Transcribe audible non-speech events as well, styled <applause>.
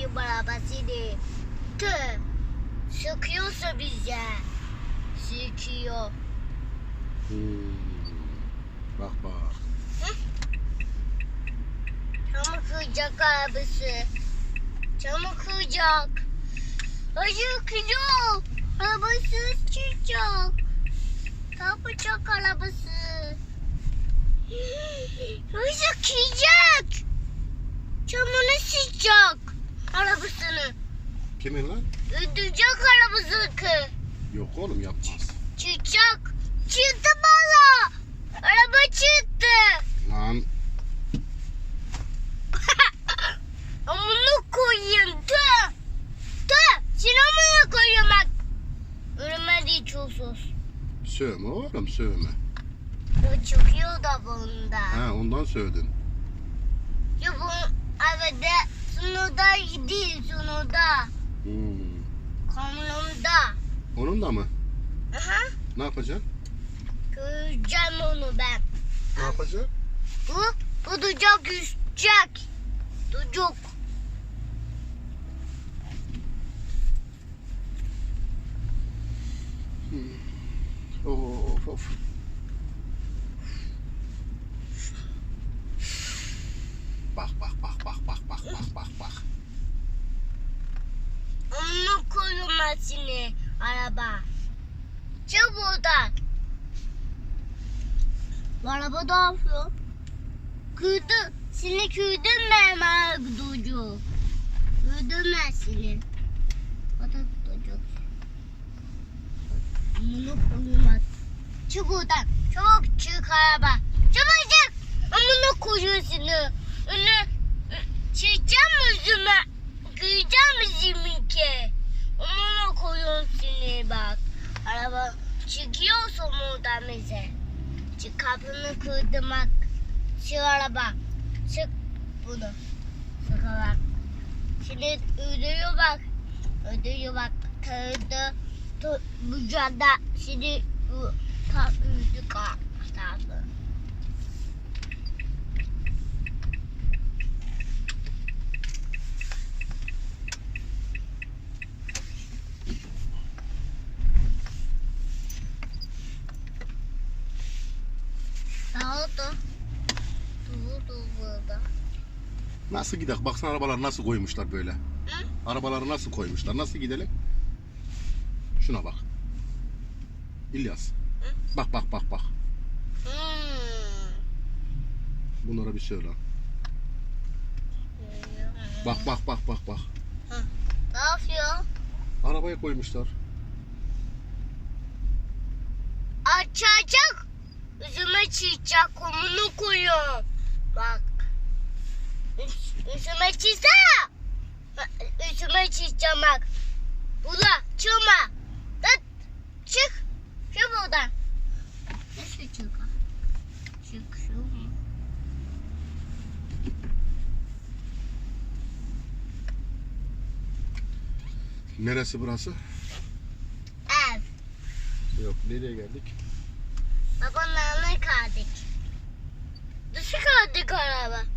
koyayım arabasını. Tüh. Sıkıyorsa bize. Sıkıyor. Hmm. Bak bak. Camı kıracak arabası. Camı kıracak. Hayır kırıyor. Arabası çıkacak. Ne yapacak arabası? Hayır kıracak. Kimin lan? Ödücek arabasınkı. Yok oğlum yapmaz. Çıkacak. Çıktı bana. Araba çıktı. Lan. <laughs> amına koyayım. Tı. Tı. Sen amına koyayım bak. Ölüme değil çok sos. Sövme oğlum sövme. O çıkıyor da bunda. He ondan sövdün. Ya bu evet de sonunda değil sonunda. Hmm. Kamyonda. Onun da mı? Aha. Ne yapacaksın? Göreceğim onu ben. Ne yapacaksın? Bu, bu ducak yüzecek. Ducuk. Of of. Bak Çıkar araba. Çık buradan. Bu araba ne yapıyor? Kırdı. Seni kürdüm ben Magducu. Kürdüm ben seni. O da çocuk. Bunu koyulmaz. Çık buradan. Çabuk çık araba. Çabuk çık. Amına koyuyorsun. Önü çıkacağım yüzüme. Çıkıyor somuda bize. Çık kapını kırdımak. Çıvara bak. Çık bunu. Sıkarak. Şimdi ödüyor bak. Ödüyor bak. Kırdı. Bu canda şimdi bu tam üstü kalktı. Oldu? Durdu burada. Nasıl gidelim? Baksana arabalar nasıl koymuşlar böyle. Hı? Arabaları nasıl koymuşlar? Nasıl gidelim? Şuna bak. İlyas. Bak bak bak bak. Hmm. Bunlara bir söyle. Bak bak bak bak bak. Ne yapıyor? Arabaya koymuşlar. Açacak. Çiçek kumunu koyuyor. Bak. Üzüme çiçek. Üzüme çiçek bak. Bula çıkma. Dıt. Çık. Çık buradan. Nasıl çık? Çık şu. Neresi burası? Ev. Yok nereye geldik? Babanlarla kaldık. Nasıl kaldık araba?